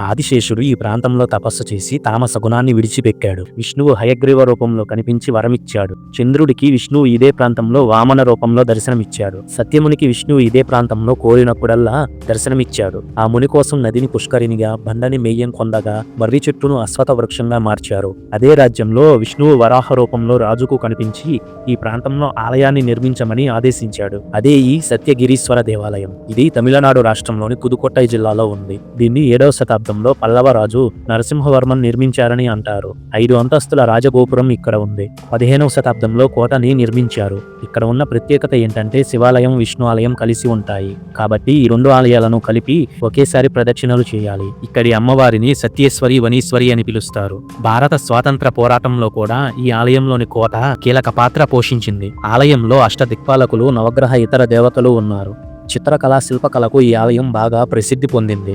ఆదిశేషుడు ఈ ప్రాంతంలో తపస్సు చేసి తామస గుణాన్ని విడిచిపెక్కాడు. విష్ణువు హయగ్రీవ రూపంలో కనిపించి వరమిచ్చాడు. చంద్రుడికి విష్ణువు ఇదే ప్రాంతంలో వామన రూపంలో దర్శనమిచ్చాడు. సత్యమునికి విష్ణువు ఇదే ప్రాంతంలో కోరినప్పుడల్లా దర్శనమిచ్చాడు. ఆ ముని కోసం నదిని పుష్కరినిగా బండని మెయ్యం కొందగా మర్రి చెట్టును అశ్వత వృక్షంగా మార్చారు. అదే రాజ్యంలో విష్ణువు వరాహ రూపంలో రాజుకు కనిపించి ఈ ప్రాంతంలో ఆలయాన్ని నిర్మించమని ఆదేశించాడు. అదే ఈ సత్యగిరీశ్వర దేవాలయం. ఇది తమిళనాడు రాష్ట్రంలోని పుదుకొట్టై జిల్లాలో ఉంది. దీన్ని ఏడవ శతాబ్దం శతాబ్దంలో పల్లవ రాజు నరసింహవర్మన్ నిర్మించారని అంటారు. ఐదు అంతస్తుల రాజగోపురం ఇక్కడ ఉంది. పదిహేనవ శతాబ్దంలో కోటని నిర్మించారు. ఇక్కడ ఉన్న ప్రత్యేకత ఏంటంటే శివాలయం విష్ణు ఆలయం కలిసి ఉంటాయి. కాబట్టి ఈ రెండు ఆలయాలను కలిపి ఒకేసారి ప్రదక్షిణలు చేయాలి. ఇక్కడి అమ్మవారిని సత్యేశ్వరి వనీశ్వరి అని పిలుస్తారు. భారత స్వాతంత్ర పోరాటంలో కూడా ఈ ఆలయంలోని కోట కీలక పాత్ర పోషించింది. ఆలయంలో అష్టదిక్పాలకులు నవగ్రహ ఇతర దేవతలు ఉన్నారు. చిత్రకళ శిల్పకళకు ఈ ఆలయం బాగా ప్రసిద్ధి పొందింది.